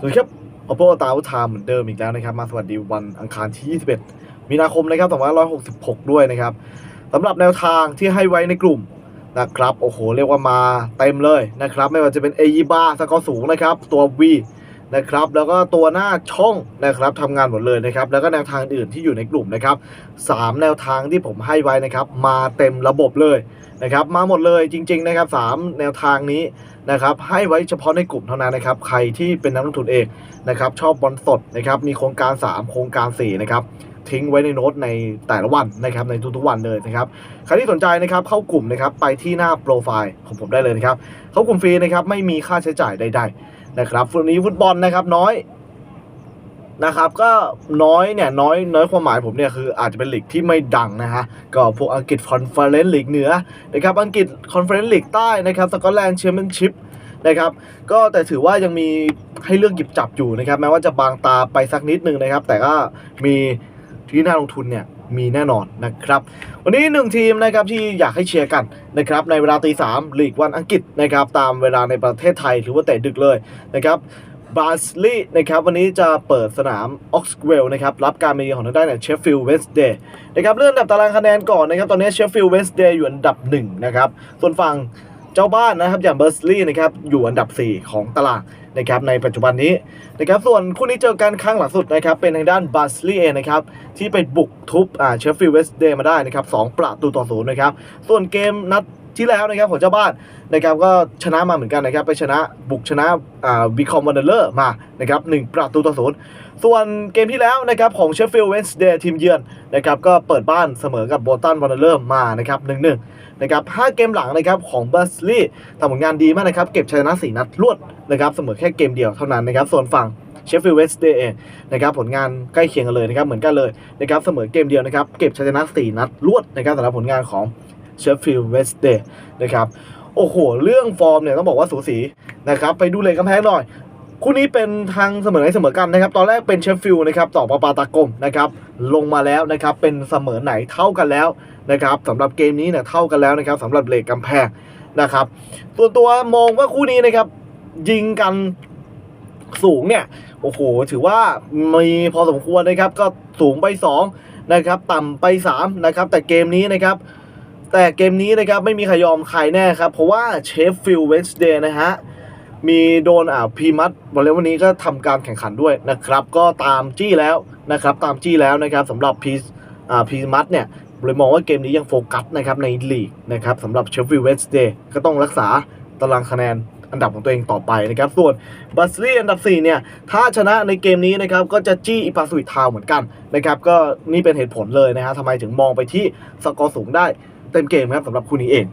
สวัสดีครับ Oppo ตาวุฒาเหมือนเดิมอีกแล้วนะครับ มาสวัสดีวันอังคารที่ 21 มีนาคมนะครับ2566 ด้วยนะครับสำหรับแนวทางที่ให้ไว้ในกลุ่มนะครับ โอ้โห เรียกว่ามาเต็มเลยนะครับ ไม่ว่าจะเป็นเอ b บาสกอร์สูงนะครับ ตัว V นะครับ แล้วก็ตัวหน้าช่องนะครับทำงานหมดเลยนะครับ แล้วก็แนวทางอื่นที่อยู่ในกลุ่มนะครับสามแนวทางที่ผมให้ไว้นะครับ มาเต็มระบบเลยนะครับ มาหมดเลยจริง ๆ นะครับสามแนวทางนี้นะครับ ให้ไว้เฉพาะในกลุ่มเท่านั้นนะครับ ใครที่เป็นนักลงทุนเองนะครับ ชอบบอลสดนะครับ มีโครงการ 3 โครงการ 4 นะครับทิ้งไว้ในโน้ตในแต่ละวันนะครับในทุกๆวันเลยนะครับใครที่สนใจนะครับเข้ากลุ่มนะครับไปที่หน้าโปรไฟล์ของผมได้เลยนะครับเข้ากลุ่มฟรีนะครับไม่มีค่าใช้จ่ายใด ๆ นะครับฟุตนี้ฟุตบอลนะครับน้อยนะครับก็น้อยเนี่ยน้อยน้อยความหมายผมเนี่ยคืออาจจะเป็นลีกที่ไม่ดังนะฮะก็พวกอังกฤษคอนเฟอเรนซ์ลีกเหนือนะครับอังกฤษคอนเฟอเรนซ์ลีกใต้นะครับสกอตแลนด์แชมเปี้ยนชิพนะครับก็แต่ถือว่ายังมีให้เลือกหยิบจับอยู่นะครับแม้ว่าจะบางตาไปสักนิดนึงนะครับ แต่ก็มี ที่น่าลงทุนเนี่ยมีแน่นอนนะครับ วันนี้หนึ่งทีมนะครับที่อยากให้เชียร์กันนะครับในเวลาตีสามลีกวันอังกฤษนะครับตามเวลาในประเทศไทยหรือว่าแต่ดึกเลยนะครับบาสลีย์นะครับวันนี้จะเปิดสนามออกซ์เวลนะครับรับการมาเยือนของทางด้านเชฟฟิลด์เวสเดย์นะครับเรื่องอันดับตารางคะแนนก่อนนะครับตอนนี้เชฟฟิลด์เวสเดย์อยู่อันดับหนึ่งนะครับส่วนฝั่ง เจ้าบ้านนะครับอย่างเบอร์สลีย์นะครับอยู่อันดับ 4 ของตารางนะครับในปัจจุบันนี้นะครับส่วนคู่นี้เจอกันครั้งหลังสุดนะครับเป็นทางด้านบัสลีย์เองนะครับที่ไปบุกทุบอ่าเชฟฟิลด์เวสเดย์มาได้นะครับสองประตูต่อศูนย์นะครับส่วนเกมนัด ที่แล้วนะครับของเจ้าบ้านนะครับก็ชนะมาเหมือนกันนะครับไปชนะบุกชนะวิคอมวันเดอร์มานะครับหนึ่งประตูต่อศูนย์ส่วนเกมที่แล้วนะครับของเชฟฟิลด์เวนสเดย์ทีมเยือนนะครับก็เปิดบ้านเสมอกับโบตันวันเดอร์มานะครับหนึ่งหนึ่งนะครับ5เกมหลังนะครับของเบัสลีย์ทำผลงานดีมากนะครับเก็บชนะ4นัดรวดนะครับเสมอแค่เกมเดียวเท่านั้นนะครับส่วนฝั่งเชฟฟิลด์เวสเดย์เองนะครับผลงานใกล้เคียงกันเลยนะครับเหมือนกันเลยนะครับเสมอเกมเดียวนะครับเก็บชนะ 4 นัดรวดนะครับสำหรับผลงานของ เชฟฟิลด์เวสเดย์นะครับโอ้โห เรื่องฟอร์มเนี่ยต้องบอกว่าสูสีนะครับไปดูเลยกำแพงหน่อย คู่นี้เป็นทางเสมอไหนเสมอกันนะครับ ตอนแรกเป็นเชฟฟิลด์นะครับต่อปาปาตากลมนะครับลงมาแล้วนะครับเป็นเสมอไหนเท่ากันแล้วนะครับสำหรับเกมนี้เนี่ยเท่ากันแล้วนะครับสำหรับเลกกำแพงนะครับส่วนตัวมองว่าคู่นี้นะครับยิงกันสูงเนี่ยโอ้โห ถือว่ามีพอสมควรนะครับ ก็สูงไป 2 นะครับ ต่ำไป 3 นะครับ แต่เกมนี้นะครับ แต่เกมนี้นะครับไม่มีใครยอมใครแน่ครับ เพราะว่าเชฟฟิลด์เวนส์เดย์นะฮะ มีโดนอ่าพีมัดวันเลวันนี้ก็ทำการแข่งขันด้วยนะครับ ก็ตามจี้แล้วนะครับ ตามจี้แล้วนะครับสำหรับพีอ่าพีมัดเนี่ยเลยมองว่าเกมนี้ยังโฟกัสนะครับในลีกนะครับสำหรับเชฟฟิลด์เวนส์เดย์ก็ต้องรักษาตารางคะแนนอันดับของตัวเองต่อไปนะครับ ส่วนบัสลีย์อันดับ 4 เนี่ย ถ้าชนะในเกมนี้นะครับ ก็จะจี้อีปาสวิตทาวเหมือนกันนะครับ ก็นี่เป็นเหตุผลเลยนะฮะทำไมถึงมองไปที่สกอร์สูงได้ เต็มเกมครับสำหรับคู่นี้เอง